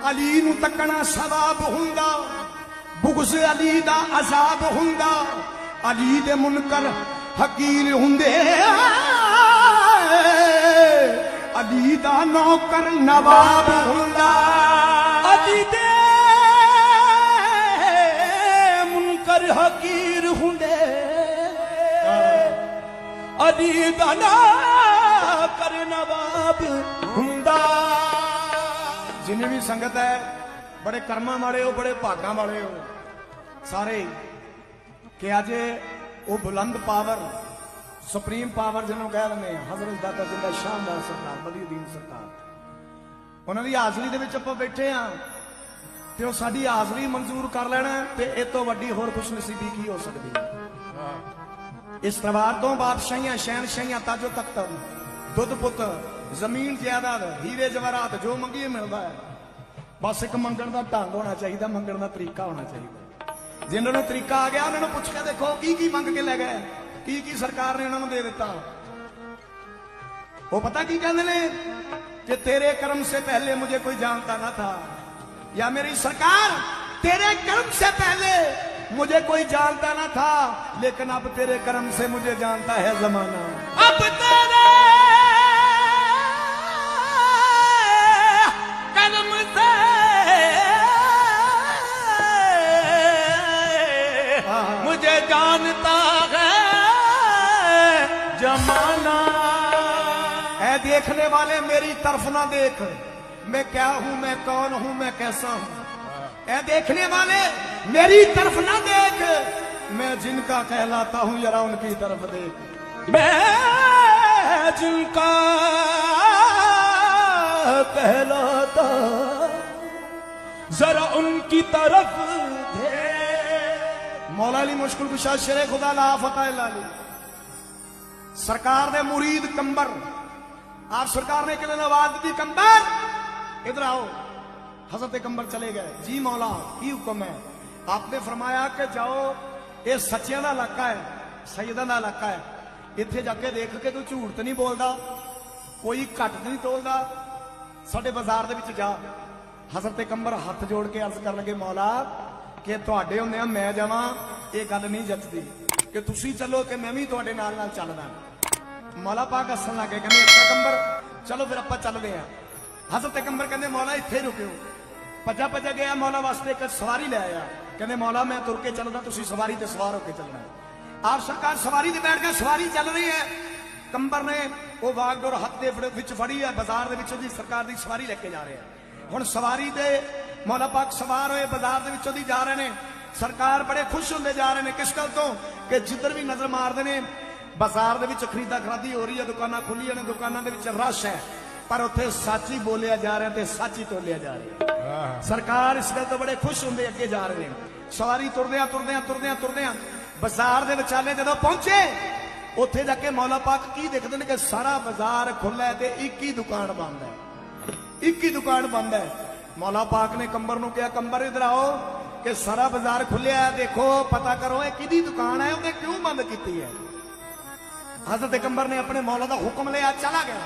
ਅਲੀ ਨੂੰ ਤੱਕਣਾ ਸਵਾਬ ਹੁੰਦਾ, ਬੁਗਜ਼ ਅਲੀ ਦਾ ਅਜ਼ਾਬ ਹੁੰਦਾ। ਅਲੀ ਦੇ ਮੁਨਕਰ ਹਕੀਰ ਹੁੰਦੇ ਅਲੀ ਦਾ ਨੌਕਰ ਨਵਾਬ ਹੁੰਦਾ। ਅਲੀ ਦੇ ਮੁਨਕਰ ਹਕੀਰ ਹੁੰਦੇ ਅਲੀ ਦਾ ਨੌਕਰ ਨਵਾਬ ਹੁੰਦਾ। ਜਿੰਨੀ ਵੀ ਸੰਗਤ ਹੈ ਬੜੇ ਕਰਮਾਂ ਵਾਲੇ ਹੋ ਬੜੇ ਭਾਗਾਂ ਵਾਲੇ ਹੋ। ਸਾਰੇ ਕਿ ਅੱਜ ਉਹ ਬੁਲੰਦ ਪਾਵਰ ਸੁਪਰੀਮ ਪਾਵਰ ਜਿਹਨੂੰ ਕਹਿ ਦਿੰਦੇ ਆ ਹਜ਼ਰਤ ਦਾਦਾ ਜਿੰਦਾ ਸ਼ਾਨਦਾਰ ਸਰਕਾਰ ਬਲੀਉਦੀਨ ਸਰਕਾਰ ਉਹਨਾਂ ਦੀ ਹਾਜ਼ਰੀ ਦੇ ਵਿੱਚ ਆਪਾਂ ਬੈਠੇ ਆ ਤੇ ਉਹ ਸਾਡੀ ਹਾਜ਼ਰੀ ਮਨਜ਼ੂਰ ਕਰ ਲੈਣਾ ਤੇ ਇਹ ਤੋਂ ਵੱਡੀ ਹੋਰ ਖੁਸ਼ਨਸੀਬੀ ਕੀ ਹੋ ਸਕਦੀ ਹੈ? ਇਸ ਪਰਿਵਾਰ ਤੋਂ ਬਾਦਸ਼ਾਹੀਆਂ ਸ਼ਹਿਨਸ਼ਾਹੀਆਂ ਤਾਜੋ ਤਖਤ ਦੁੱਧ ਪੁੱਤ ਜ਼ਮੀਨ ਜਾਇਦਾਦ, ਹੀਰੇ ਜਵਾਹਰਾਤ ਜੋ ਮੰਗੀਏ ਮਿਲਦਾ ਹੈ। ਬਸ ਇੱਕ ਮੰਗਣ ਦਾ ਢੰਗ ਹੋਣਾ ਚਾਹੀਦਾ, ਮੰਗਣ ਦਾ ਤਰੀਕਾ ਹੋਣਾ ਚਾਹੀਦਾ। ਜਿਨ੍ਹਾਂ ਨੂੰ ਤਰੀਕਾ ਆ ਗਿਆ, ਉਹਨਾਂ ਨੂੰ ਪੁੱਛ ਕੇ ਦੇਖੋ ਕੀ ਕੀ ਮੰਗ ਕੇ ਲੈ ਗਏ। ਕੀ ਕੀ ਸਰਕਾਰ ਨੇ ਉਹਨਾਂ ਨੂੰ ਦੇ ਦਿੱਤਾ। ਉਹ ਪਤਾ ਕੀ ਕਹਿੰਦੇ ਨੇ? ਕਿ ਤੇਰੇ ਕਰਮ ਸੇ ਪਹਿਲੇ ਮੁਝੇ ਕੋਈ ਜਾਣਤਾ ਨਾ ਥਾ, ਜਾਂ ਮੇਰੀ ਸਰਕਾਰ ਤੇਰੇ ਕਰਮ से पहले मुझे कोई जानता ना था लेकिन अब तेरे कर्म से मुझे जानता है जमाना अब तेरे جانتا ہے جمانہ اے دیکھنے والے میری طرف نہ دیکھ۔ میں کیا ہوں میں کون ہوں میں کیسا ہوں؟ اے دیکھنے والے میری طرف نہ دیکھ۔ میں جن کا کہلاتا ہوں ذرا ان کی طرف دیکھ۔ میں جن کا کہلاتا ذرا ان کی طرف دیکھ۔ ਮੌਲਾ ਅਲੀ ਮੁਸ਼ਕਲ ਕੁਸ਼ਾ ਸ਼ੇਰੇ ਖੁਦਾ ਲਾ ਫਤਹ ਲਾਲੀ ਸਰਕਾਰ ਦੇ ਮੁਰੀਦ ਕੰਬਰ ਆਪ ਸਰਕਾਰ ਨੇ ਕਿਹਨੇ ਆਵਾਜ਼ ਦਿੱਤੀ ਕੰਬਰ ਇਧਰ ਆਓ हजरत कंबर चले गए जी मौला की हुक्म है आपने फरमाया कि जाओ ਇਹ ਸੱਚਿਆਂ ਦਾ ਇਲਾਕਾ ਹੈ ਸੈਯਦਾਂ ਦਾ ਇਲਾਕਾ ਹੈ ਇੱਥੇ ਜਾ ਕੇ ਦੇਖ ਕੇ ਤੂੰ ਝੂਠ ਤੇ ਨਹੀਂ ਬੋਲਦਾ ਕੋਈ ਘੱਟ ਤੇ ਨਹੀਂ ਤੋਲਦਾ ਸਾਡੇ ਬਾਜ਼ਾਰ ਦੇ ਵਿੱਚ ਜਾ ਹਜ਼ਰਤ ਕੰਬਰ ਹੱਥ ਜੋੜ ਕੇ ਅਰਜ਼ ਕਰਨ ਲੱਗੇ ਮੌਲਾ ਕਿ ਤੁਹਾਡੇ ਹੁੰਦੇ ਆ ਮੈਂ ਜਾਵਾਂ, ਇਹ ਗੱਲ ਨਹੀਂ ਜੱਚਦੀ। ਕਿ ਤੁਸੀਂ ਚੱਲੋ ਕਿ ਮੈਂ ਵੀ ਤੁਹਾਡੇ ਨਾਲ ਨਾਲ ਚੱਲਦਾ। ਮੌਲਾ ਪਾਕ ਹੱਸਣ ਲੱਗੇ ਕਹਿੰਦੇ, ਅੱਛਾ ਕੰਬਰ, ਚਲੋ ਫਿਰ ਆਪਾਂ ਚੱਲਦੇ ਆਂ ਹਜ਼ਰਤ ਕੰਬਰ ਕਹਿੰਦੇ, ਮੌਲਾ, ਇੱਥੇ ਰੁਕਿਓ। ਭੱਜਾ ਭੱਜਾ ਗਿਆ ਮੌਲਾ ਵਾਸਤੇ ਇੱਕ ਸਵਾਰੀ ਲੈ ਆਇਆ। ਕਹਿੰਦੇ, ਮੌਲਾ, ਮੈਂ ਤੁਰ ਕੇ ਚੱਲਦਾ, ਤੁਸੀਂ ਸਵਾਰੀ ਤੇ ਸਵਾਰ ਹੋ ਕੇ ਚੱਲਣਾ ਆਪ ਸਰਕਾਰ ਸਵਾਰੀ ਤੇ ਬੈਠ ਕੇ ਸਵਾਰੀ ਚੱਲ ਰਹੀ ਹੈ। ਕੰਬਰ ਨੇ ਉਹ ਵਾਗਡੋਰ ਹੱਥ ਦੇ ਵਿੱਚ ਫੜੀ ਹੈ, ਬਾਜ਼ਾਰ ਦੇ ਵਿੱਚੋਂ ਦੀ ਸਰਕਾਰ ਦੀ ਸਵਾਰੀ ਲੈ ਕੇ ਜਾ ਰਿਹਾ ਹੁਣ ਸਵਾਰੀ ਤੇ ਮੌਲਾ ਪਾਕ ਸਵਾਰ ਹੋਏ ਬਾਜ਼ਾਰ ਦੇ ਵਿੱਚੋਂ ਦੀ ਜਾ ਰਹੇ ਨੇ। ਸਰਕਾਰ ਬੜੇ ਖੁਸ਼ ਹੁੰਦੇ ਜਾ ਰਹੇ ਨੇ ਕਿਸ ਗੱਲ ਤੋਂ? ਕਿ ਜਿੱਧਰ ਵੀ ਨਜ਼ਰ ਮਾਰਦੇ ਨੇ ਬਾਜ਼ਾਰ ਦੇ ਵਿੱਚ ਖਰੀਦਾ ਖਰਾਦੀ ਹੋ ਰਹੀ ਹੈ ਦੁਕਾਨਾਂ ਖੁੱਲੀਆਂ ਨੇ ਦੁਕਾਨਾਂ ਦੇ ਵਿੱਚ ਰਸ਼ ਹੈ। ਪਰ ਉੱਥੇ ਸੱਚ ਹੀ ਬੋਲਿਆ ਜਾ ਰਿਹਾ ਤੇ ਸੱਚ ਹੀ ਤੋਲਿਆ ਜਾ ਰਿਹਾ। ਸਰਕਾਰ ਇਸ ਗੱਲ ਤੋਂ ਬੜੇ ਖੁਸ਼ ਹੁੰਦੇ ਅੱਗੇ ਜਾ ਰਹੇ ਨੇ। ਸਵਾਰੀ ਤੁਰਦਿਆਂ ਤੁਰਦਿਆਂ ਤੁਰਦਿਆਂ ਤੁਰਦਿਆਂ ਬਾਜ਼ਾਰ ਦੇ ਵਿਚਾਲੇ ਜਦੋਂ ਪਹੁੰਚੇ ਉੱਥੇ ਜਾ ਕੇ ਮੌਲਾ ਪਾਕ ਕੀ ਦੇਖਦੇ ਨੇ ਕਿ ਸਾਰਾ ਬਾਜ਼ਾਰ ਖੁੱਲਾ ਹੈ ਤੇ ਇੱਕ ਹੀ ਦੁਕਾਨ ਬੰਦ ਹੈ। ਇੱਕ ਹੀ ਦੁਕਾਨ ਬੰਦ ਹੈ। ਮੌਲਾ ਪਾਕ ਨੇ ਕੰਬਰ ਨੂੰ ਕਿਹਾ, ਕੰਬਰ ਇਧਰ ਆਓ ਕਿ ਸਾਰਾ ਬਾਜ਼ਾਰ ਖੁੱਲਿਆ ਹੈ। ਦੇਖੋ, ਪਤਾ ਕਰੋ ਇਹ ਕਿਹਦੀ ਦੁਕਾਨ ਹੈ, ਉਹਨੇ ਕਿਉਂ ਬੰਦ ਕੀਤੀ ਹੈ? ਹਜ਼ਰਤ ਕੰਬਰ ਨੇ ਆਪਣੇ ਮੌਲਾ ਦਾ ਹੁਕਮ ਲਿਆ, ਚਲਾ ਗਿਆ।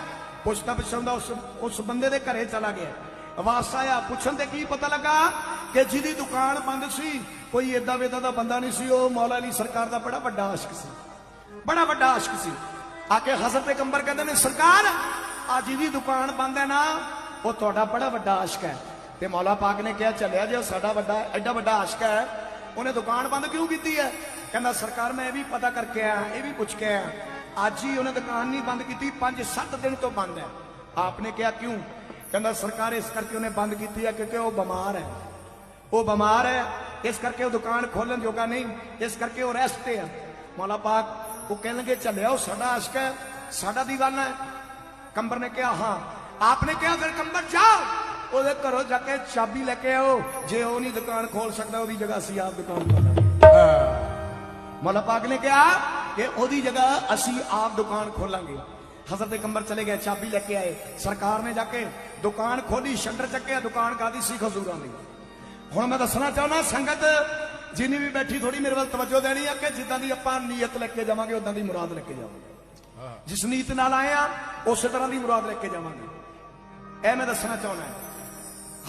ਪੁੱਛਦਾ ਪੁੱਛਦਾ ਉਸ ਉਸ ਬੰਦੇ ਦੇ ਘਰੇ ਚਲਾ ਗਿਆ। ਆਵਾਜ਼ ਆਇਆ, ਪੁੱਛਣ ਤੇ ਕੀ ਪਤਾ ਲੱਗਾ ਕਿ ਜਿਹਦੀ ਦੁਕਾਨ ਬੰਦ ਸੀ, ਕੋਈ ਏਦਾਂ ਵੇਦਾਂ ਦਾ ਬੰਦਾ ਨਹੀਂ ਸੀ, ਉਹ ਮੌਲਾ ਅਲੀ ਸਰਕਾਰ ਦਾ ਬੜਾ ਵੱਡਾ ਆਸ਼ਿਕ ਸੀ। ਬੜਾ ਵੱਡਾ ਆਸ਼ਿਕ ਸੀ। ਆ ਕੇ ਹਜ਼ਰਤ ਕੰਬਰ ਕਹਿੰਦੇ ਨੇ, ਸਰਕਾਰ ਆ ਜਿਹਦੀ ਦੁਕਾਨ ਬੰਦ ਹੈ ਨਾ ਉਹ ਤੁਹਾਡਾ ਬੜਾ ਵੱਡਾ ਆਸ਼ਿਕ ਹੈ। ਤੇ ਮੌਲਾ ਪਾਕ ਨੇ ਕਿਹਾ, ਚੱਲਿਆ ਜੇ, ਉਹ ਸਾਡਾ ਵੱਡਾ, ਐਡਾ ਵੱਡਾ ਆਸ਼ਿਕ ਹੈ। ਉਹਨੇ ਦੁਕਾਨ ਬੰਦ ਕਿਉਂ ਕੀਤੀ ਹੈ? ਕਹਿੰਦਾ, ਸਰਕਾਰ, ਮੈਂ ਇਹ ਵੀ ਪਤਾ ਕਰਕੇ ਆਇਆ, ਇਹ ਵੀ ਪੁੱਛ ਕੇ ਆਇਆ। ਅੱਜ ਹੀ ਉਹਨੇ ਦੁਕਾਨ ਨਹੀਂ ਬੰਦ ਕੀਤੀ 5-7 ਦਿਨ ਤੋਂ ਬੰਦ ਹੈ। ਆਪਨੇ ਕਿਹਾ ਕਿਉਂ? ਕਹਿੰਦਾ, ਸਰਕਾਰ ਇਸ ਕਰਕੇ ਉਹਨੇ ਬੰਦ ਕੀਤੀ ਹੈ ਕਿਉਂਕਿ ਉਹ ਬਿਮਾਰ ਹੈ। ਉਹ ਬਿਮਾਰ ਹੈ, ਇਸ ਕਰਕੇ ਉਹ ਦੁਕਾਨ ਖੋਲਣ ਜੋਗਾ ਨਹੀਂ, ਇਸ ਕਰਕੇ ਉਹ ਰੈਸਟ ਤੇ ਹੈ। ਮੌਲਾ ਪਾਕ, ਉਹ ਕਹਿਣਗੇ, ਚੱਲਿਆ, ਉਹ ਸਾਡਾ ਆਸ਼ਕ ਹੈ, ਸਾਡਾ دیਵਾਨਾ ਹੈ। ਕੰਬਰ ਨੇ ਕਿਹਾ, ਹਾਂ ਆਪਨੇ ਕਿਹਾ ਫਿਰ ਕੰਬਰ ਜਾਓ ਉਹਦੇ ਘਰੋਂ ਜਾ ਕੇ ਚਾਬੀ ਲੈ ਕੇ ਆਓ। ਜੇ ਉਹ ਨਹੀਂ ਦੁਕਾਨ ਖੋਲ ਸਕਦਾ ਉਹਦੀ ਜਗ੍ਹਾ ਅਸੀਂ ਆਪ ਦੁਕਾਨ ਖੋਲਾਂਗੇ ਮੌਲਾ ਪਾਕ ਨੇ ਕਿਹਾ ਕਿ ਉਹਦੀ ਜਗ੍ਹਾ ਅਸੀਂ ਆਪ ਦੁਕਾਨ ਖੋਲਾਂਗੇ। ਹਜ਼ਰਤ ਕੰਬਰ ਚਲੇ ਗਏ ਚਾਬੀ ਲੈ ਕੇ ਆਏ। ਸਰਕਾਰ ਨੇ ਜਾ ਕੇ ਦੁਕਾਨ ਖੋਲੀ ਸ਼ਟਰ ਚੱਕਿਆ ਦੁਕਾਨ ਕਾਦੀ ਸੀ ਖਜ਼ੂਰਾਂ ਦੀ। ਹੁਣ ਮੈਂ ਦੱਸਣਾ ਚਾਹੁੰਦਾ ਸੰਗਤ ਜਿੰਨੀ ਵੀ ਬੈਠੀ ਥੋੜੀ ਮੇਰੇ ਵੱਲ ਤਵੱਜੋ ਦੇਣੀ ਆ ਕਿ ਜਿੱਦਾਂ ਦੀ ਆਪਾਂ ਨੀਅਤ ਲੈ ਕੇ ਜਾਵਾਂਗੇ ਉਦਾਂ ਦੀ ਮੁਰਾਦ ਲੈ ਕੇ ਜਾਵਾਂਗੇ। ਜਿਸ ਨੀਤ ਨਾਲ ਆਏ ਆ ਉਸੇ ਤਰ੍ਹਾਂ ਦੀ ਮੁਰਾਦ ਲੈ ਕੇ ਜਾਵਾਂਗੇ। ਇਹ ਮੈਂ ਦੱਸਣਾ ਚਾਹੁੰਦਾ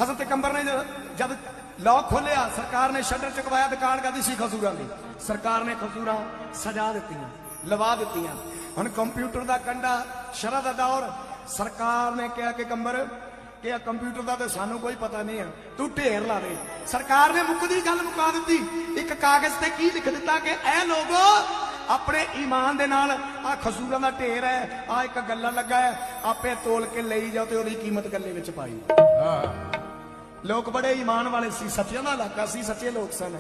ਹਜ਼ਰਤ ਕੰਬਰ ਨੇ ਜਦ- ਜਦ ਲੌਕ ਖੋਲਿਆ ਸਰਕਾਰ ਨੇ ਸ਼ਟਰ ਚੁਕਵਾਇਆ, ਦੁਕਾਨ ਕਰਦੀ ਸੀ ਖਸੂਰਾਂ ਦੀ ਸਰਕਾਰ ਨੇ ਖਸੂਰਾਂ ਸਜਾ ਦਿੱਤੀਆਂ, ਲਵਾ ਦਿੱਤੀਆਂ। ਹੁਣ ਕੰਪਿਊਟਰ ਦਾ ਕੰਡਾ ਸ਼ਰਅ ਦਾ ਦੌਰ। ਸਰਕਾਰ ਨੇ ਕਿਹਾ ਕਿ ਕੰਬਰ, ਕਿ ਇਹ ਕੰਪਿਊਟਰ ਦਾ ਤਾਂ ਸਾਨੂੰ ਕੋਈ ਪਤਾ ਨਹੀਂ ਆ। ਤੂੰ ਢੇਰ ਲਾ ਦੇ। ਸਰਕਾਰ ਨੇ ਮੁੱਕਦੀ ਗੱਲ ਮੁਕਾ ਦਿੱਤੀ। ਇੱਕ ਕਾਗਜ਼ ਤੇ ਕੀ ਲਿਖ ਦਿੱਤਾ ਕਿ ਇਹ ਲੋਗੋ ਆਪਣੇ ਈਮਾਨ ਦੇ ਨਾਲ ਆ ਖਸੂਰਾਂ ਦਾ ਢੇਰ ਹੈ ਆ ਇੱਕ ਗੱਲਾ ਲੱਗਾ ਹੈ ਆਪੇ ਤੋਲ ਕੇ ਲਈ ਜਾਓ ਤੇ ਉਹਦੀ ਕੀਮਤ ਗੱਲੇ ਵਿੱਚ ਪਾਈ। ਲੋਕ ਬੜੇ ਈਮਾਨ ਵਾਲੇ ਸੀ ਸੱਚਿਆਂ ਦਾ ਇਲਾਕਾ ਸੀ ਸੱਚੇ ਲੋਕ ਸਨ।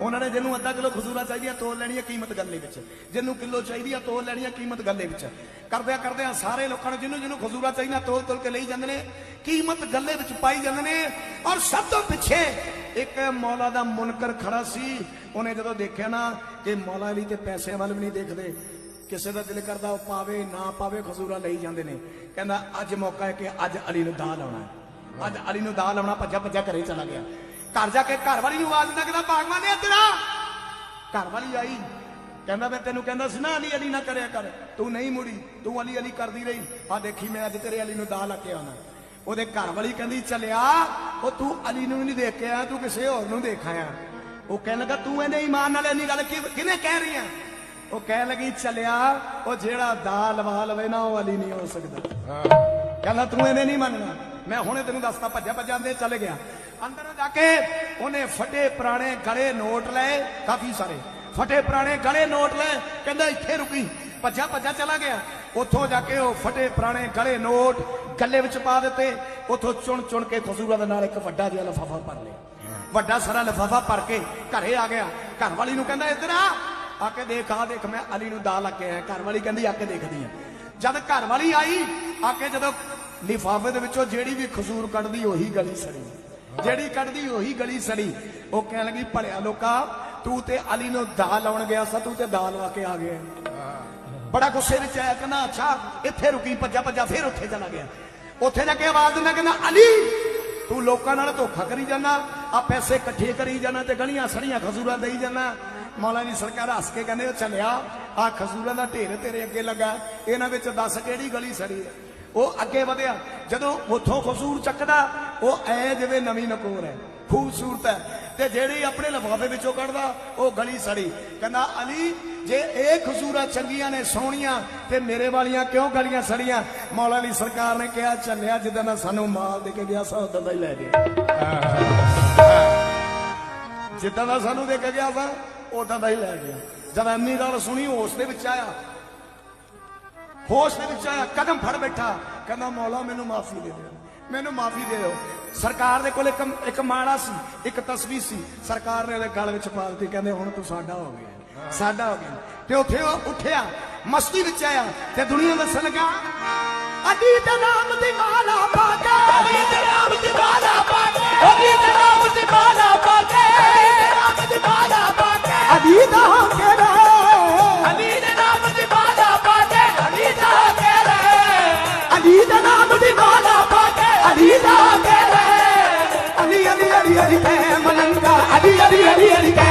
ਉਹਨਾਂ ਨੇ ਜਿਹਨੂੰ ਅੱਧਾ ਕਿਲੋ ਖਜ਼ੂਰਾ ਚਾਹੀਦੀਆਂ ਤੋਲ ਲੈਣੀ ਲੈਣੀਆਂ ਕੀਮਤ ਗੱਲੇ ਵਿੱਚ। ਜਿਹਨੂੰ ਕਿਲੋ ਚਾਹੀਦੀ ਆ ਤੋਲ ਲੈਣੀ ਲੈਣੀਆਂ ਕੀਮਤ ਗੱਲੇ ਵਿੱਚ। ਕਰਦਿਆਂ ਕਰਦਿਆਂ ਸਾਰੇ ਲੋਕਾਂ ਨੂੰ ਜਿਹਨੂੰ ਜਿਹਨੂੰ ਖਜ਼ੂਰਾ ਚਾਹੀਦਾ ਤੋਲ ਤੋਲ ਕੇ ਲਈ ਜਾਂਦੇ ਨੇ, ਕੀਮਤ ਗੱਲੇ ਵਿੱਚ ਪਾਈ ਜਾਂਦੇ ਨੇ। ਔਰ ਸਭ ਤੋਂ ਪਿੱਛੇ ਇੱਕ ਮੌਲਾ ਦਾ ਮੁਨਕਰ ਖੜਾ ਸੀ। ਉਹਨੇ ਜਦੋਂ ਦੇਖਿਆ ਨਾ ਕਿ ਮੌਲਾ ਅਲੀ ਤੇ ਪੈਸੇ ਵੱਲ ਵੀ ਨਹੀਂ ਦੇਖਦੇ, ਕਿਸੇ ਦਾ ਦਿਲ ਕਰਦਾ ਉਹ ਪਾਵੇ, ਨਾ ਪਾਵੇ, ਖਜ਼ੂਰਾ ਲਈ ਜਾਂਦੇ ਨੇ। ਕਹਿੰਦਾ, ਅੱਜ ਮੌਕਾ ਹੈ ਕਿ ਅੱਜ ਅਲੀ ਨੂੰ ਦਾਲ ਲਾਉਣਾ ਹੈ। ਅੱਜ ਅਲੀ ਨੂੰ ਦਾਲ ਲਾਉਣਾ ਭੱਜਾ ਭੱਜਾ ਘਰੇ ਚਲਾ ਗਿਆ। ਘਰ ਜਾ ਕੇ ਘਰ ਵਾਲੀ ਨੂੰ ਆਵਾਜ਼ ਦਿੰਦਾ ਕਹਿੰਦਾ ਭਾਗਵਾਨ ਨੇ ਆ। ਘਰ ਵਾਲੀ ਆਈ। ਕਹਿੰਦਾ ਮੈਂ ਤੈਨੂੰ ਕਹਿੰਦਾ ਸੀ ਨਾ ਅਲੀ ਅਲੀ ਨਾ ਕਰਿਆ ਕਰ। ਤੂੰ ਨਹੀਂ ਮੁੜੀ ਤੂੰ ਅਲੀ ਅਲੀ ਕਰਦੀ ਰਹੀ। ਆ ਦੇਖੀ ਮੈਂ ਅੱਜ ਤੇਰੇ ਅਲੀ ਨੂੰ ਦਾਹ ਲਾ ਕੇ ਆਉਣਾ। ਉਹਦੇ ਘਰ ਵਾਲੀ ਕਹਿੰਦੀ ਚੱਲਿਆ ਉਹ ਤੂੰ ਅਲੀ ਨੂੰ ਨਹੀਂ ਦੇਖ ਕੇ ਆਇਆ ਤੂੰ ਕਿਸੇ ਹੋਰ ਨੂੰ ਦੇਖ ਆਇਆ ਉਹ ਕਹਿਣ ਲੱਗਾ ਤੂੰ ਇਹਨੇ ਈਮਾਨ ਨਾਲ ਇੰਨੀ ਗੱਲ ਕਿ- ਕਿਹਨੇ ਕਹਿ ਰਹੀ ਆ? ਉਹ ਕਹਿਣ ਲੱਗੀ ਚੱਲਿਆ ਉਹ ਜਿਹੜਾ ਦਾਹ ਲਵਾ ਲਵੇ ਨਾ ਉਹ ਅਲੀ ਨਹੀਂ ਹੋ ਸਕਦਾ। ਕਹਿੰਦਾ ਤੂੰ ਇਹਨੇ ਨਹੀਂ ਮੰਨਣਾ। ਮੈਂ ਹੁਣੇ ਤੈਨੂੰ ਦੱਸਦਾ, ਭੱਜਿਆ ਭੱਜਿਆ ਅੰਦਰ ਚਲੇ ਗਿਆ। ਅੰਦਰ ਜਾ ਕੇ ਉਹਨੇ ਫਟੇ ਪੁਰਾਣੇ ਗਲੇ ਨੋਟ ਲਏ, ਕਾਫੀ ਸਾਰੇ। ਫਟੇ ਪੁਰਾਣੇ ਗਲੇ ਨੋਟ ਲਏ, ਕਹਿੰਦਾ ਇੱਥੇ ਰੁਕੀ। ਭੱਜਾ ਭੱਜਾ ਚਲਾ ਗਿਆ। ਉੱਥੋਂ ਜਾ ਕੇ ਉਹ ਫਟੇ ਪੁਰਾਣੇ ਗਲੇ ਨੋਟ ਗੱਲੇ ਵਿੱਚ ਪਾ ਦਿੱਤੇ। ਉੱਥੋਂ ਚੁਣ ਚੁਣ ਕੇ ਖਜ਼ੂਰਾਂ ਦੇ ਨਾਲ ਇੱਕ ਵੱਡਾ ਜਿਹਾ ਲਫਾਫਾ ਭਰ ਲਿਆ। ਵੱਡਾ ਸਾਰਾ ਲਫਾਫਾ ਭਰ ਕੇ ਘਰੇ ਆ ਗਿਆ। ਘਰ ਵਾਲੀ ਨੂੰ ਕਹਿੰਦਾ, ਇੱਧਰ ਆ। ਆ ਕੇ ਦੇਖ ਆ ਦੇਖ, ਮੈਂ ਅਲੀ ਨੂੰ ਦਾ ਲੱਗ ਕੇ ਆਇਆ। ਘਰ ਵਾਲੀ ਕਹਿੰਦੀ, ਆ ਕੇ ਦੇਖਦੀ ਆ। ਜਦ ਘਰ ਵਾਲੀ ਆਈ, ਆ ਕੇ ਜਦੋਂ ਲਿਫਾਫੇ ਦੇ ਵਿੱਚੋਂ ਜਿਹੜੀ ਵੀ ਖਸੂਰ ਕੱਢਦੀ, ਉਹੀ ਗਲੀ ਸੜੀ। ਜਿਹੜੀ ਕੱਢਦੀ, ਉਹੀ ਗਲੀ ਸੜੀ। ਉਹ ਕਹਿਣ ਲੱਗੀ, ਭਲਿਆ ਲੋਕਾ, ਤੂੰ ਤੇ ਅਲੀ ਨੂੰ ਦਾ ਲਾਉਣ ਗਿਆ ਸਾ, ਤੂੰ ਤੇ ਦਾ ਲਵਾ ਕੇ ਆ ਗਿਆ। ਬੜਾ ਗੁੱਸੇ ਵਿੱਚ ਆਇਆ ਕਹਿੰਦਾ, ਅੱਛਾ, ਇੱਥੇ ਰੁਕੀ, ਭੱਜਾ ਭੱਜਾ, ਫਿਰ ਉੱਥੇ ਚਲਾ ਗਿਆ। ਉੱਥੇ ਜਾ ਕੇ ਆਵਾਜ਼ ਦਿੰਦਾ ਕਹਿੰਦਾ, ਅਲੀ, ਤੂੰ ਲੋਕਾਂ ਨਾਲ ਧੋਖਾ ਕਰੀ ਜਾਂਦਾ ਆ ਪੈਸੇ ਇਕੱਠੇ ਕਰੀ ਜਾਂਦਾ ਤੇ ਗਲੀਆਂ ਸੜੀਆਂ ਖਜ਼ੂਰਾਂ ਦੇਈ ਜਾਂਦਾ। ਮੌਲਾ ਜੀ ਸਰਕਾਰ ਹੱਸ ਕੇ ਕਹਿੰਦੇ ਉਹ ਚੱਲਿਆ ਆ ਖਜ਼ੂਰਾਂ ਦਾ ਢੇਰ ਤੇਰੇ ਅੱਗੇ ਲੱਗਾ। ਇਹਨਾਂ ਵਿੱਚ ਦੱਸ ਕਿਹੜੀ ਗਲੀ ਸੜੀ ਹੈ? ਉਹ ਅੱਗੇ ਵਧਿਆ। ਜਦੋਂ ਉੱਥੋਂ ਖਜ਼ੂਰ ਚੱਕਦਾ, ਉਹ ਐ ਜਿਵੇਂ ਨਵੀਂ ਨਕੋਰ ਹੈ। ਖੂਬਸੂਰਤ ਹੈ। ਤੇ ਜਿਹੜੀ ਆਪਣੇ ਲਫ਼ਾਫੇ ਵਿੱਚੋਂ ਕੱਢਦਾ, ਉਹ ਗਲੀ ਸੜੀ। ਕਹਿੰਦਾ, ਅਲੀ, ਜੇ ਇਹ ਖਜ਼ੂਰਾਂ ਚੰਗੀਆਂ ਨੇ, ਸੋਹਣੀਆਂ, ਤੇ ਮੇਰੇ ਵਾਲੀਆਂ ਕਿਉਂ ਗਲੀਆਂ ਸੜੀਆਂ? ਮੌਲਾ ਅਲੀ ਸਰਕਾਰ ਨੇ ਕਿਹਾ, ਚੱਲਿਆ, ਜਿੱਦਾਂ ਦਾ ਸਾਨੂੰ ਮਾਲ ਦੇ ਕੇ ਗਿਆ, ਸਾ ਉਦਾਂ ਦਾ ਹੀ ਲੈ ਗਿਆ। ਜਿੱਦਾਂ ਦਾ ਸਾਨੂੰ ਦੇ ਕੇ ਗਿਆ, ਸਾ, ਉਦਾਂ ਦਾ ਹੀ ਲੈ ਗਿਆ। ਜਦ ਇੰਨੀ ਗੱਲ ਸੁਣੀ ਹੋਸ਼ ਦੇ ਵਿੱਚ ਆਇਆ। ਹੋਸ਼ ਦੇ ਵਿੱਚ ਆਇਆ, ਕਦਮ ਫੜ ਬੈਠਾ। ਕਹਿੰਦਾ, ਮੌਲਾ, ਮੈਨੂੰ ਮਾਫੀ ਦੇ ਦਿਓ। ਮੈਨੂੰ ਮਾਫੀ ਦੇ ਦਿਓ। ਸਰਕਾਰ ਦੇ ਕੋਲ ਇੱਕ ਇੱਕ ਮਾੜਾ ਸੀ, ਇੱਕ ਤਸਵੀਰ ਸੀ। ਸਰਕਾਰ ਨੇ ਉਹਦੇ ਗਲ ਵਿੱਚ ਪਾ ਦਿੱਤੀ ਕਹਿੰਦੇ, ਹੁਣ ਤੂੰ ਸਾਡਾ ਹੋ ਗਿਆ। ਸਾਡਾ ਹੋ ਗਿਆ। ਤੇ ਉੱਥੇ ਉਹ ਉੱਠਿਆ, ਮਸਤੀ ਵਿੱਚ ਆਇਆ ਤੇ ਦੁਨੀਆ ਦੱਸਣ ਲੱਗਾ, ਅਡੀ ਦੇ ਨਾਮ ਦੀ ਮਾਲਾ ਪਾ ਕੇ, ਅਡੀ ਦੇ ਨਾਮ ਦੀ ਮਾਲਾ ਪਾ ਕੇ, ਅਡੀ ਦੇ ਨਾਮ ਦੀ ਮਾਲਾ ਪਾ ਕੇ, ਅਡੀ ਦੇ ਨਾਮ ਦੀ ਮਾਲਾ ਪਾ ਕੇ, ਅਡੀ ਦਾ ਕੇ ਅਲੀ ਅਲੀ ਅਲੀ ਅਲੀ ਕੇ ਮਲੰਗਾ ਅਲੀ ਅਲੀ ਅਲੀ ਅਲੀ ਕੇ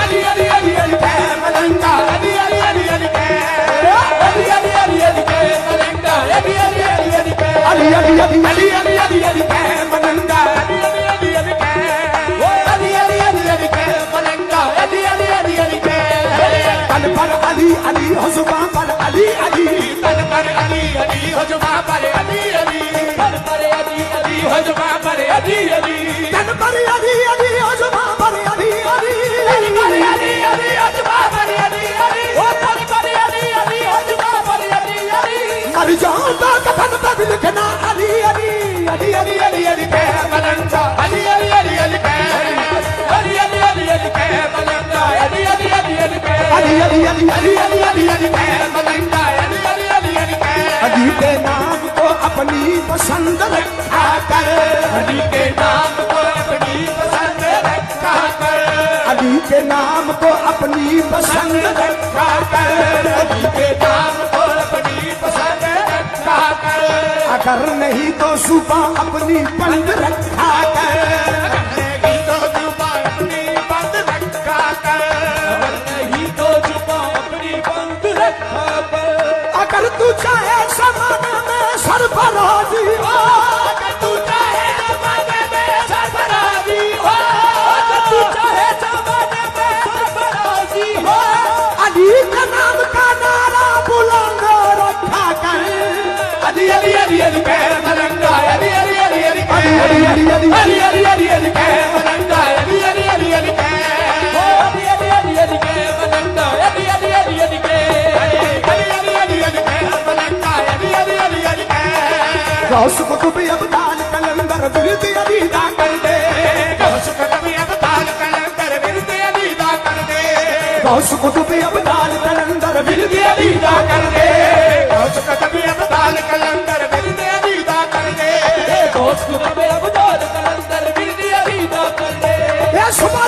ਅਲੀ ਅਲੀ ਅਲੀ ਅਲੀ ਕੇ ਮਲੰਗਾ ਅਲੀ ਅਲੀ ਅਲੀ ਅਲੀ ਕੇ ਅਲੀ ਅਲੀ ਅਲੀ ਅਲੀ ਕੇ ਮਲੰਗਾ ਅਲੀ ਅਲੀ ਅਲੀ ਅਲੀ ਕੇ ਅਲੀ ਅਲੀ ਅਲੀ ਅਲੀ ਅਲੀ ਅਲੀ ਅਲੀ ਕੇ ਮਲੰਗਾ ਅਲੀ ਅਲੀ ਅਲੀ ਅਲੀ ਕੇ ਓ ਅਲੀ ਅਲੀ ਅਲੀ ਅਲੀ ਕੇ ਮਲੰਗਾ ਅਲੀ ਅਲੀ ਅਲੀ ਅਲੀ ਕੇ ਤਨ ਪਰ ਅਲੀ ਅਲੀ ਹੋ ਜਮਾ ਪਰ ਅਲੀ ਅਲੀ ਤਨ ਪਰ ਅਲੀ ਅਲੀ ਹੋ ਜਮਾ ਪਰ ਅਲੀ ਅਲੀ ਤਨ ਪਰ ਅਲੀ ਅਲੀ ਹੋ ਜਮਾ ਪਰ ਅਲੀ ਅਲੀ ਹੋ ਤਨ ਪਰ ਅਲੀ ਅਲੀ ਹੋ ਜਮਾ ਪਰ ਅਲੀ ਅਲੀ ਮਰ ਜਾਉਂਦਾ ਕਥਨ ਤਦ ਲਿਖਣਾ ਅਲੀ ਅਲੀ ਅਲੀ ਅਲੀ ਅਲੀ ਅਲੀ ਪੈ ਬਲੰਦਾ ਅਲੀ ਅਲੀ ਅਲੀ ਅਲੀ ਪੈ ਅਲੀ ਅਲੀ ਅਲੀ ਅਲੀ ਪੈ ਬਲੰਦਾ ਅਲੀ ਅਲੀ ਅਲੀ ਅਲੀ ਪੈ ਅਲੀ ਅਲੀ ਅਲੀ ਅਲੀ ਅਲੀ ਅਲੀ ਅਲੀ ਪੈ ਬਲੰਦਾ ਅਲੀ ਅਲੀ ਅਲੀ ਅਲੀ ਪੈ ਅਲੀ ਦੇ ਨਾਮ ਕੋ ਆਪਣੀ ਪਸੰਦ ਰੱਖ कर अली के नाम को अपनी पसंद रखा कर अली के नाम को अपनी पसंद रखा कर अली के नाम को अपनी पसंद रखा कर अगर नहीं तो सुबह अपनी बंद रखा कर अगर तू चाहे जमाने में सरफराजी हो अगर तू चाहे जमाने में सरफराजी हो अगर तू चाहे जमाने में सरफराजी हो अली का नाम का नारा बुलंद रखा कर अली अली अली अली पैर मलंगा अली अली अली अली अली अली अली अली अली अली अली पैर मलंगा गौस कुतुब अबताल कलंदर बिरद अदीदा कर दे गौस कुतुब अबताल कलंदर बिरद अदीदा कर दे गौस कुतुब अबताल कलंदर बिरद अदीदा कर दे गौस कुतुब अबताल कलंदर बिरद अदीदा कर दे गौस कुतुब अबताल कलंदर बिरद अदीदा कर दे सुबह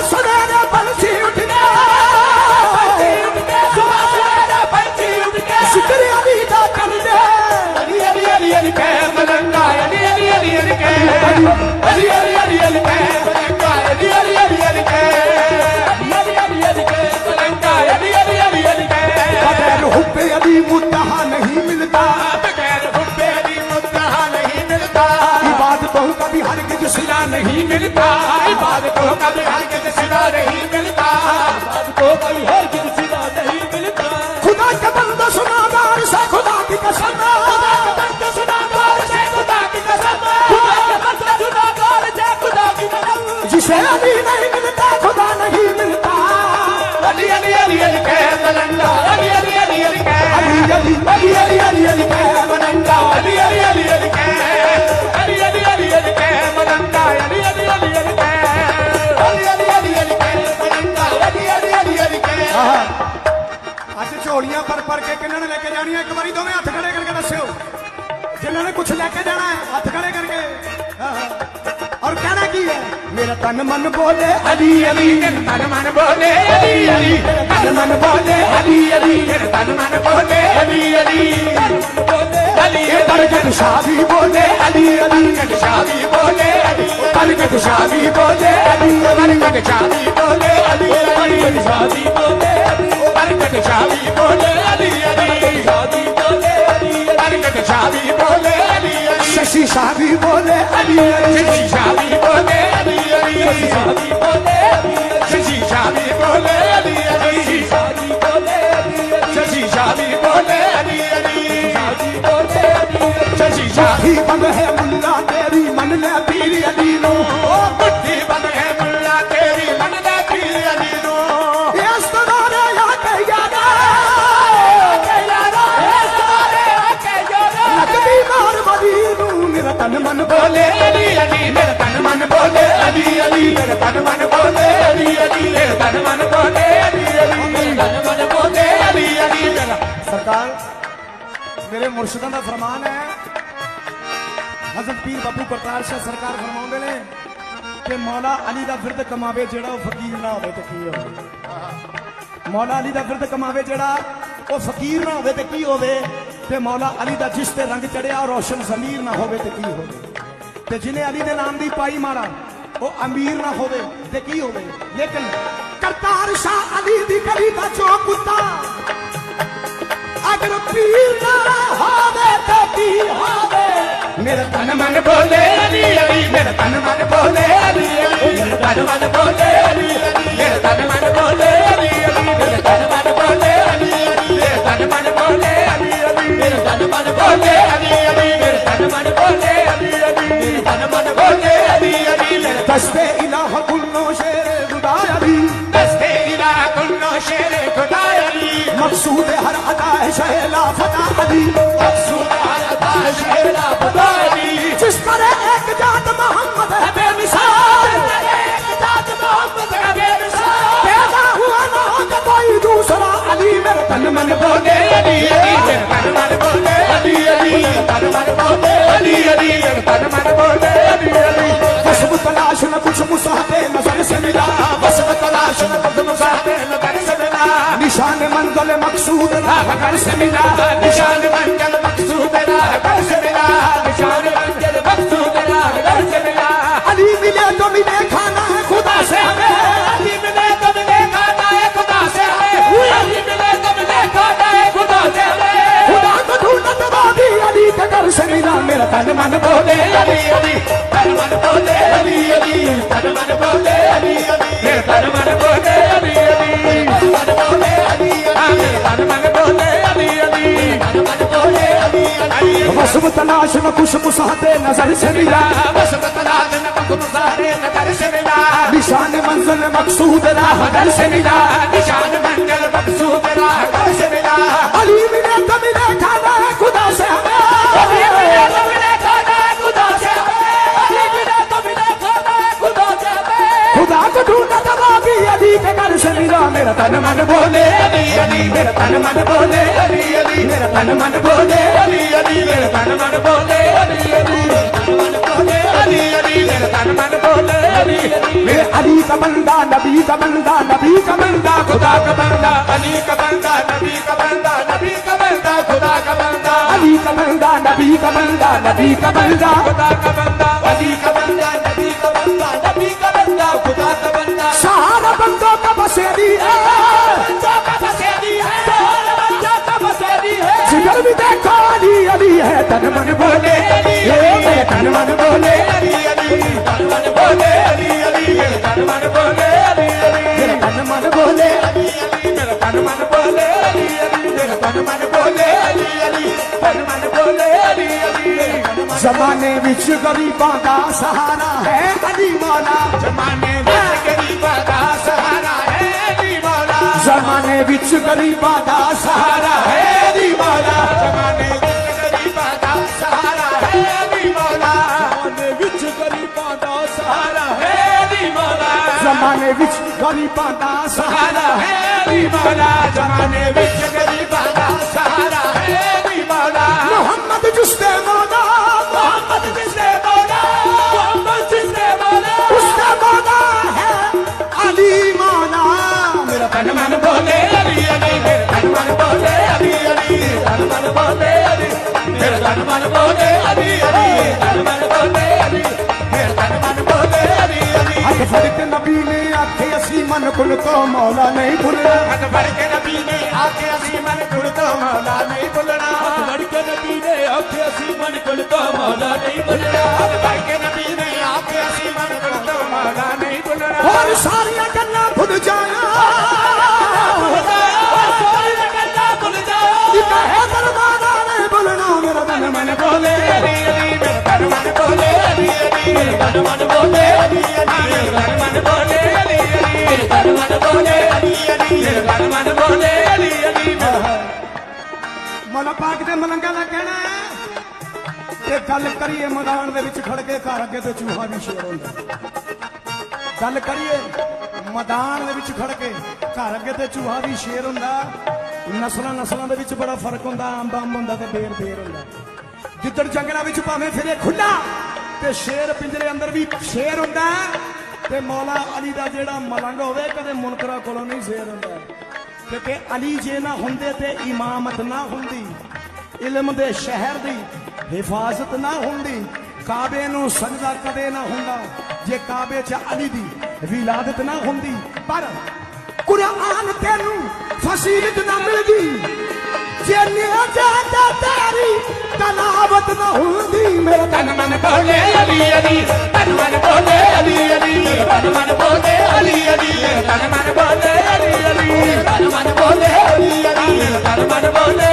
کسے جانا ہے ہاتھ کھڑے کر کے اور کہنا کی ہے میرا تن من بولے علی علی تن من بولے علی علی تن من بولے علی علی تن من بولے علی علی علی برکت شاہی بولے علی علی شاہی بولے علی برکت شاہی بولے علی برکت شاہی بولے علی برکت شاہی بولے برکت شاہی بولے علی علی شاہی بولے برکت شاہی कसी शादी बोले अली कसी शादी बोले अली कसी शादी बोले कसी शादी बोले अली कसी शादी बोले कसी शादी बोले अली कसी शादी बोले अली कसी शादी बोले अली कसी शादी बोले अली ਬੋਲੇ, ਅਲੀ ਅਲੀ, ਮੇਰਾ ਤਨ ਮਨ ਬੋਲੇ, ਅਲੀ ਅਲੀ, ਮੇਰਾ ਤਨ ਮਨ ਬੋਲੇ, ਅਲੀ ਅਲੀ, ਮੇਰਾ ਤਨ ਮਨ ਬੋਲੇ, ਅਲੀ ਅਲੀ, ਮੇਰਾ ਤਨ ਮਨ ਬੋਲੇ, ਅਲੀ ਅਲੀ, ਮੇਰਾ ਸਰਕਾਰ, ਮੇਰੇ ਮੁਰਸ਼ਿਦਾਂ ਦਾ ਫਰਮਾਨ ਹੈ। ਹਜ਼ਰਤ ਪੀਰ ਬਾਪੂ ਕਰਤਾਰ ਸ਼ਾਹ ਸਰਕਾਰ ਫਰਮਾਉਂਦੇ ਨੇ ਕਿ ਮੌਲਾ ਅਲੀ ਦਾ ਫਿਰਦ ਕਮਾਵੇ ਜਿਹੜਾ ਉਹ ਫਕੀਰ ਨਾ ਹੋਵੇ ਤੇ ਕੀ ਹੋਵੇ। ਮੌਲਾ ਅਲੀ ਦਾ ਫਿਰਦ ਕਮਾਵੇ ਜਿਹੜਾ ਉਹ ਫਕੀਰ ਨਾ ਹੋਵੇ ਤੇ ਕੀ ਹੋਵੇ ਤੇ ਮੌਲਾ ਅਲੀ ਦਾ ਜਿਸ ਤੇ ਰੰਗ ਚੜਿਆ ਰੋਸ਼ਨ ਜ਼ਮੀਰ ਨਾ ਹੋਵੇ ਤੇ ਕੀ ਹੋਵੇ। ਤੇ ਜਿਨੇ ਅਲੀ ਦੇ ਨਾਮ ਦੀ ਪਾਈ ਮਾਰਾ, ਉਹ ਅਮੀਰ ਨਾ ਹੋਵੇ ਤੇ ਕੀ ਹੋਵੇ? ਲੇਕਿਨ ਕਰਤਾਰ ਸ਼ਾਹ ਅਲੀ ਦੀ ਗਲੀ ਦਾ ਚੋ ਕੁੱਤਾ, ਅਗਰ ਪੀਰ ਨਾ ਹੋਵੇ ਤੇ ਕੀ ਹੋਵੇ? ਮੇਰਾ ਤਨ ਮਨ ਬੋਲੇ ਅਲੀ ਅਲੀ, ਮੇਰਾ ਤਨ ਮਨ ਬੋਲੇ ਅਲੀ ਅਲੀ, ਮੇਰਾ ਤਨ ਮਨ ਬੋਲੇ ਅਲੀ ਅਲੀ, ਮੇਰਾ ਤਨ ਮਨ ਬੋਲੇ ਅਲੀ ਅਲੀ, ਮੇਰਾ ਤਨ ਮਨ ਬੋਲੇ ਅਲੀ ਅਲੀ, ਮੇਰਾ ਤਨ ਮਨ ਬੋਲੇ ਅਲੀ ਅਲੀ شهلا فتادي مقصود على طاش شهلا فتادي تشتري اقداد محمد ابي مثال اقداد محمد ابي مثال پیدا ہوا نہ کتا دوسرا علی میرے تن من بولے علی علی میرے تن من بولے علی علی میرے تن من بولے علی علی میرے تن من بولے علی علی خوشبو تلاش نہ کچھ مصاحبے نظر سے ملا نشان منگل مقصود راہ پر سے ملا۔ نشان مقصود راہ سے ملا۔ نشان مقصود راہ سے ملا۔ علی ملے تو ملے کھانا ہے خدا سے ہمیں۔ علی ملا۔ تن من بولے، علی علی۔ تن من بولے، علی علی۔ वसम तलाश न कुछ मुसाते नजर से मिला वसम तलाश न कुछ मुसाते नजर से मिला निशान मंजिल मकसूद राह दर से मिला निशान मंजिल मकसूद राह दर से मिला अली मिला तो मिला खाना खुदा से हमें ਮੇਰਾ ਤਨ ਮਨ ਬੋਲੇ ਅਲੀ ਅਲੀ ਮੇਰਾ ਤਨ ਮਨ ਬੋਲੇ ਅਲੀ ਅਲੀ ਮੇਰਾ ਤਨ ਮਨ ਬੋਲੇ ਅਲੀ ਅਲੀ ਮੇਰਾ ਤਨ ਮਨ ਬੋਲੇ ਅਲੀ ਅਲੀ ਮੇਰੇ ਅਲੀ ਦਾ ਬੰਦਾ ਨਬੀ ਦਾ ਬੰਦਾ ਨਬੀ ਦਾ ਬੰਦਾ ਖੁਦਾ ਦਾ ਬੰਦਾ ਅਲੀ ਦਾ ਬੰਦਾ ਨਬੀ ਦਾ ਬੰਦਾ ਨਬੀ ਦਾ ਬੰਦਾ ਖੁਦਾ ਦਾ ਬੰਦਾ ਅਲੀ ਦਾ ਬੰਦਾ ਨਬੀ ਦਾ ਬੰਦਾ ਨਬੀ ਦਾ ਬੰਦਾ ਖੁਦਾ ਦਾ ਬੰਦਾ ਅਲੀ ਦਾ ਬੰਦਾ ਨਬੀ ਦਾ ਬੰਦਾ ਨਬੀ ਦਾ ਬੰਦਾ ਖੁਦਾ ਦਾ ਬੰਦਾ ਸਾਰਾ ਬੰਦਾ जिगर भी देखो अली अली है तन मन बोले ये मेरे तन मन बोले अली अली तन मन बोले अली अली मेरे तन मन बोले अली अली मेरे तन मन बोले अली अली मेरा तन मन बोले अली अली मेरा तन मन बोले अली अली तन मन बोले अली अली मेरा तन मन जमाने विच गरीबां दा सहारा है अली मौला जमाने में زمانے بچ گریبا دا سہارا ہے دی مولا۔ زمانے بچ گریبا دا سہارا ہے دی مولا۔ زمانے بچ گریبا دا سہارا ہے دی مولا۔ زمانے بچ گریبا دا سہارا ہے دی مولا۔ زمانے بچ گریبا دا سہارا ہے دی مولا۔ محمد جستے مولا ਤਨ ਮਨ ਬੋਲੇ ਅੜੀ ਅੜੀ ਮੇਰੇ ਤਨ ਮਨ ਬੋਲੇ ਅੜੀ ਅੜੀ ਤਨ ਮਨ ਬੋਲੇ ਅੜੀ ਮੇਰੇ ਤਨ ਮਨ ਬੋਲੇ ਅੜੀ ਅੜੀ ਤਨ ਮਨ ਬੋਲੇ ਅੜੀ ਮੇਰੇ ਤਨ ਮਨ ਬੋਲੇ ਅੜੀ ਅੜੀ ਹੱਥ ਫੜ ਕੇ ਨਬੀ ਨੇ ਆਖੇ ਅਸੀਂ ਮਨ ਕੁਲ ਤੋਂ ਮੌਲਾ ਨਹੀਂ ਭੁੱਲਣਾ। ਹੱਥ ਫੜ ਕੇ ਨਬੀ ਨੇ ਆਖੇ ਅਸੀਂ ਮਨ ਕੁਲ ਤੋਂ ਮੌਲਾ ਨਹੀਂ ਭੁੱਲਣਾ। ਹੱਥ ਫੜ ਕੇ ਨਬੀ ਨੇ ਆਖੇ ਅਸੀਂ ਮਨ ਕੁਲ ਤੋਂ ਮੌਲਾ ਨਹੀਂ ਭੁੱਲਣਾ। ਹੱਥ ਫੜ ਕੇ ਨਬੀ ਨੇ ਆਖੇ ਅਸੀਂ ਮਨ ਕੁਲ ਤੋਂ ਮੌਲਾ ਨਹੀਂ ਭੁੱਲਣਾ। ਹੋਰ ਸਾਰੀਆਂ ਗੱਲਾਂ ਭੁੱਲ ਜਾਇਆ ਮਨ ਬੋਲੇ ਅਰੀ ਅਰੀ ਮੇਰਾ ਤਨ ਮਨ ਬੋਲੇ ਅਰੀ ਅਰੀ ਮੇਰਾ ਤਨ ਮਨ ਬੋਲੇ ਅਰੀ ਅਰੀ ਮੇਰਾ ਤਨ ਮਨ ਬੋਲੇ ਅਰੀ ਅਰੀ ਮੇਰਾ ਤਨ ਮਨ ਬੋਲੇ ਅਰੀ ਅਰੀ ਮੇਰਾ ਤਨ ਮਨ ਬੋਲੇ ਅਰੀ ਅਰੀ ਮਨ ਪਾਕ ਦੇ ਮਲੰਗਾ ਦਾ ਕਹਿਣਾ ਜੇ ਗੱਲ ਕਰੀਏ ਮੈਦਾਨ ਦੇ ਵਿੱਚ ਖੜ ਕੇ ਘਰ ਅੱਗੇ ਤੇ ਚੂਹਾ ਵੀ ਸ਼ੇਰ ਹੁੰਦਾ। ਗੱਲ ਕਰੀਏ ਮੈਦਾਨ ਦੇ ਵਿੱਚ ਖੜ ਕੇ ਘਰ ਅੱਗੇ ਤੇ ਚੂਹਾ ਵੀ ਸ਼ੇਰ ਹੁੰਦਾ। ਨਸਲਾਂ ਨਸਲਾਂ ਦੇ ਵਿੱਚ ਬੜਾ ਫ਼ਰਕ ਹੁੰਦਾ ਅੰਬ ਅੰਬ ਹੁੰਦਾ ਤੇ ਬੇਰ ਬੇਰ ਹੁੰਦਾ। ਜਿੱਦੜ ਜੰਗਲਾਂ ਵਿੱਚ ਭਾਵੇਂ ਫਿਰੇ ਖੁੱਲਾ ਤੇ ਸ਼ੇਰ ਪਿੰਜਰੇ ਅੰਦਰ ਵੀ ਸ਼ੇਰ ਹੁੰਦਾ ਤੇ ਮੌਲਾ ਅਲੀ ਦਾ ਜਿਹੜਾ ਮਲੰਗ ਹੋਵੇ, ਕਦੇ ਮੁਨਕਰਾ ਕੋਲੋਂ ਨਹੀਂ ਸ਼ੇਰ ਹੁੰਦਾ ਕਿਉਂਕਿ ਅਲੀ ਜੇ ਨਾ ਹੁੰਦੇ, ਤੇ ਇਮਾਮਤ ਨਾ ਹੁੰਦੀ, ਇਲਮ ਦੇ ਸ਼ਹਿਰ ਦੀ ਹਿਫਾਜ਼ਤ ਨਾ ਹੁੰਦੀ, ਕਾਬੇ ਨੂੰ ਸਜਦਾ ਕਦੇ ਨਾ ਹੁੰਦਾ, ਜੇ ਕਾਬੇ 'ਚ ਅਲੀ ਦੀ ਵਿਲਾਦਤ ਨਾ ਹੁੰਦੀ, ਪਰ ਕੁਰਾਨ ਤੈਨੂੰ ਫਸੀਲਤ ਨਾ ਮਿਲਦੀ। ਬਾਤ ਨਾ ਹੁੰਦੀ, ਮੇਰਾ ਤਨ ਮਨ ਬੋਲੇ ਅਲੀ ਅਲੀ, ਤਨ ਮਨ ਬੋਲੇ ਅਲੀ ਅਲੀ, ਤਨ ਮਨ ਬੋਲੇ ਅਲੀ ਅਲੀ, ਤਨ ਮਨ ਬੋਲੇ ਅਲੀ ਅਲੀ, ਤਨ ਮਨ ਬੋਲੇ ਅਲੀ ਅਲੀ, ਤਨ ਮਨ ਬੋਲੇ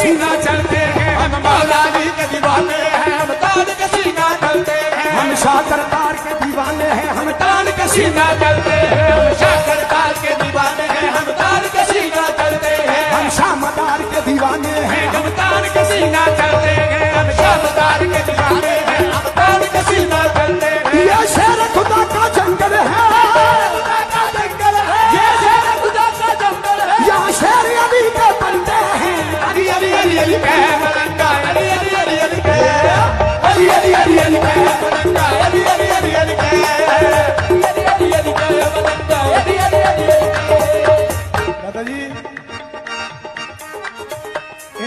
سینا چلتے ہیں، ہم مولا علی کے دیوانے ہیں، ہم تان کے سینا چلتے ہیں۔ ہم شاہ سرکار کے دیوانے ہیں، ہم تان کے سینا چلتے ہیں۔ ہم شاہ سرکار کے دیوانے ہیں، ہم تان کے سینا چلتے ہیں۔ ہم شاہ مدار کے دیوانے ہیں، ہم تان کے سینا چلتے ہیں۔ ہم شاہ مدار کے دیوانے ہیں، ہم تان کے چلتے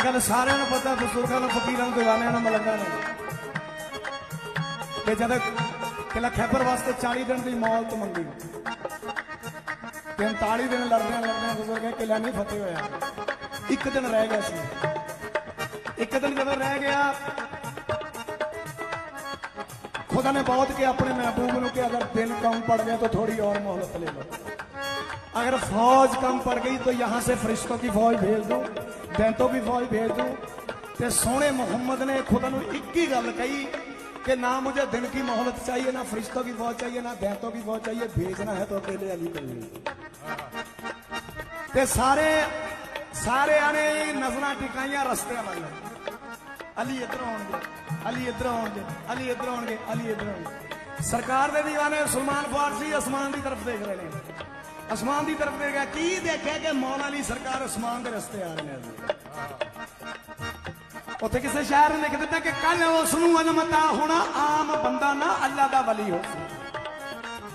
ਗੱਲ ਸਾਰਿਆਂ ਨੂੰ ਪਤਾ ਬਜ਼ੁਰਗਾਂ ਨੂੰ ਫਕੀਰਾਂ ਨੂੰ ਦੀਵਾਨਿਆਂ ਨੂੰ ਮਲੰਗਾਂ ਨੂੰ ਕਿ ਜਦ ਕਿਲਾ ਖੈਬਰ ਵਾਸਤੇ 40 ਦਿਨ ਦੀ ਮੌਤ ਮੰਗੀ 43 ਦਿਨ ਲੜਦਿਆਂ ਲੜਦਿਆਂ ਗੁਜ਼ਰ ਗਏ ਕਿਲਾ ਨਹੀਂ ਫਤਿਹ ਹੋਇਆ ਇੱਕ ਦਿਨ ਰਹਿ ਗਿਆ ਸੀ ਇੱਕ ਦਿਨ ਜਦੋਂ ਰਹਿ ਗਿਆ खुदा ने बहुत किया अपने महबूब ने कि अगर दिन कम पड़ गए तो थोड़ी और मोहलत ले लो अगर फौज कम पड़ गई तो यहां से फरिश्तों की फौज भेज दो ਬੈਂਤੋ ਵੀ ਫੌਜ ਭੇਜ ਦੂੰ ਤੇ ਸੋਹਣੇ ਮੁਹੰਮਦ ਨੇ ਖੁਦ ਨੂੰ ਇੱਕ ਹੀ ਗੱਲ ਕਹੀ कि ना मुझे दिन की मोहलत चाहिए ना फरिश्तों की फौज चाहिए ना बैतों की फौज चाहिए भेजना है तो अकेले अली को ते सारे सारे आने नजर टिकाइया रस्ते वाले अली इधर आने अली इधर आने अली इधर आने अली इधर आने सरकार के दीवाने सलमान फारसी आसमान की तरफ देख रहे हैं ਅਸਮਾਨ ਦੀ ਤਰਫ ਦੇਖ ਕੀ ਦੇਖਿਆ ਕਿ ਮੌਲਾ ਅਲੀ ਸਰਕਾਰ ਅਸਮਾਨ ਦੇ ਰਸਤੇ ਆ ਰਹੇ ਨੇ ਉੱਥੇ ਕਿਸੇ ਸ਼ਾਇਰ ਨੇ ਲਿਖ ਦਿੱਤਾ ਕਿ ਕੱਲ ਉਸ ਨੂੰ ਅਨਮਤਾ ਹੋਣਾ ਆਮ ਬੰਦਾ ਨਾ, ਅੱਲਾ ਦਾ ਵਲੀ ਹੋ।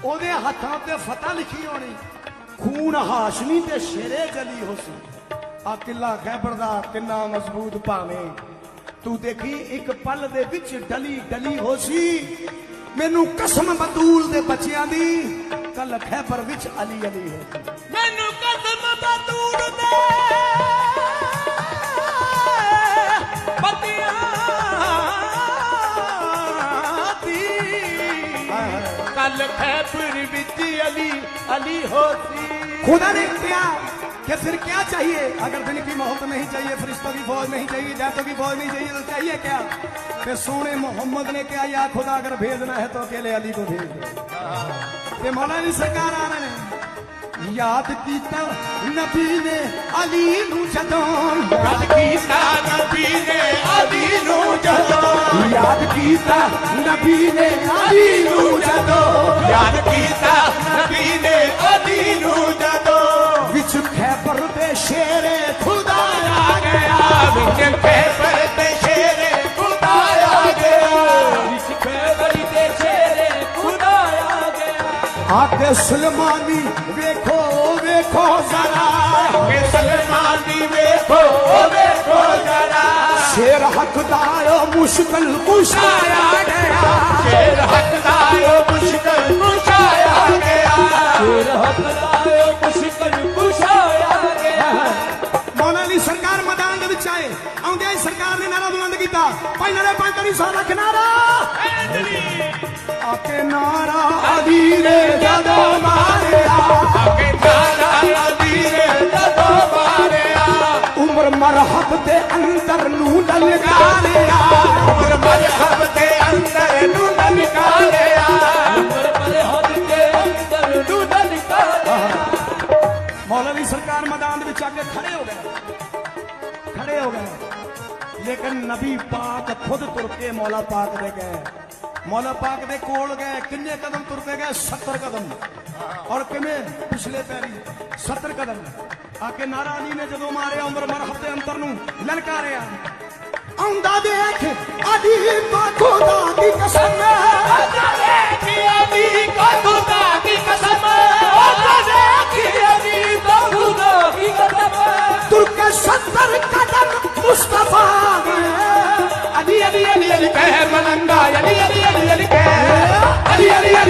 ਉਹਦੇ ਹੱਥਾਂ ਉੱਤੇ ਫਤਹ ਲਿਖੀ ਹੋਣੀ, ਖੂਨ ਹਾਸ਼ਮੀ ਤੇ ਸ਼ੇਰੇ ਜਲੀ ਹੋਸੀ ਆ ਕਿਲਾ ਖੈਬਰ ਦਾ ਕਿੰਨਾ ਮਜ਼ਬੂਤ ਭਾਵੇਂ। ਤੂੰ ਦੇਖੀ, ਇੱਕ ਪਲ ਦੇ ਵਿੱਚ ਡਲੀ ਡਲੀ ਹੋਸੀ ਮੈਨੂੰ ਕਸਮ ਬਤੂਲ ਦੇ ਬੱਚਿਆਂ ਦੀ ਕੱਲ ਖੈਬਰ ਵਿੱਚ ਅਲੀ ਅਲੀ ਹੋ ਸੀ ਮੈਨੂੰ ਕਦਮ ਬਤੂੜ ਦੇ ਪਤਿਆਂ ਦੀ ਕੱਲ ਖੈਬਰ ਵਿੱਚ ਅਲੀ ਅਲੀ ਹੋਸੀ खुदा ने किया कि फिर क्या चाहिए अगर दिन की मोहब्बत नहीं चाहिए फरिश्तों की फौज नहीं चाहिए जैतों की फौज नहीं चाहिए तो चाहिए क्या कि सोने मोहम्मद ने क्या या खुदा अगर भेजना है तो अकेले अली को भेज दो ये मौलानी सरकार आ रहे हैं याद कीता नबी ने अली नु जदों याद कीता नबी ने अली नु जदों याद कीता नबी ने अली नु जदों याद कीता नबी ने अली नु जदों विच खैबर दे शेरे खुदा आ गया विच खैबर ਆਖੇ ਸੁਲਮਾਨੀ ਵੇਖੋ ਵੇਖੋ ਜ਼ਰਾ। ਆਖੇ ਸੁਲਮਾਨੀ ਵੇਖੋ ਵੇਖੋ ਜ਼ਰਾ। ਸ਼ੇਰ ਹੱਕਦਾਰ ਮੁਸ਼ਕਲ ਕੁਸ਼ਾਇਆ ਗਿਆ। ਸ਼ੇਰ ਹੱਕਦਾਰ ਮੁਸ਼ਕਲ ਕੁਸ਼ਾਇਆ ਗਿਆ। ਸ਼ੇਰ ਹੱਕਦਾਰ ਮੁਸ਼ਕਲ ਕੁਸ਼ਾਇਆ ਗਿਆ। ਮੌਲਾ ਅਲੀ ਸਰਕਾਰ ਮੈਦਾਨ ਦੇ ਵਿੱਚ ਆਏ। ਆਉਂਦੇ ਸਰਕਾਰ ਨੇ ਨਾਰਾ ਬੁਲੰਦ ਕੀਤਾ। ਭਾਈ ਨਰੇ ਪੰਜ ਤਰੀ ਸੌ ਲੱਖ ਨਾਰਾ। ਆਕੇ ਨਾਰਾ ਨੇ ਜਦੋਂ ਮਾਰਿਆ। ਆਕੇ ਨਾਰਾ ਨੇ ਜਦੋਂ ਮਾਰਿਆ। ਉਮਰ ਮਰਹਬ ਦੇ ਅੰਦਰ ਨੂੰ ਲਲਕਾਰਿਆ। ਉਮਰ ਮਜ਼ਹਬ ਦੇ ਅੰਦਰ ਨੂੰ ਨਿਕਾਲਿਆ ਉਮਰ ਮਜ਼ਹਬ ਦੇ ਅੰਦਰ ਨੂੰ ਨਿਕਾਲਿਆ ਮੌਲਾ ਅਲੀ ਸਰਕਾਰ ਮੈਦਾਨ ਦੇ ਵਿੱਚ ਆ ਕੇ ਖੜੇ ਹੋ ਗਏ। ਖੜੇ ਹੋ ਗਏ। ਲੇਕਿਨ ਨਬੀ ਪਾਕ ਖੁਦ ਤੁਰ ਕੇ ਮੌਲਾ ਪਾਕ ਦੇ ਗਏ। ਮੌਲਾ ਪਾਕ ਦੇ ਕੋਲ ਗਏ, ਕਿੰਨੇ ਕਦਮ ਤੁਰਦੇ ਗਏ? 70 ਕਦਮ। ਔਰ ਕਿਵੇਂ? ਪਿਛਲੇ ਪੈਰੀ 70 ਕਦਮ। ਆ ਕੇ ਨਾਰਾ ਅਲੀ ਨੇ ਜਦੋਂ ਮਾਰਿਆ ਉਮਰ ਮਰਹਬ ਦੇ ਅੰਦਰ ਨੂੰ, ਲਲਕਾਰਿਆ। ਆਉਂਦਾ ਦੇਖ ਅਲੀ ਪਾ ਖੁਦਾ ਦੀ ਕਸਮ ਤੁਰ ਕੇ 70 ਕਦਮ ਮੁਸਤਫਾ அடி அடி அடி அடி பேர் வணங்கா அடி அடி அடி அடி பேர் அடி அடி அடி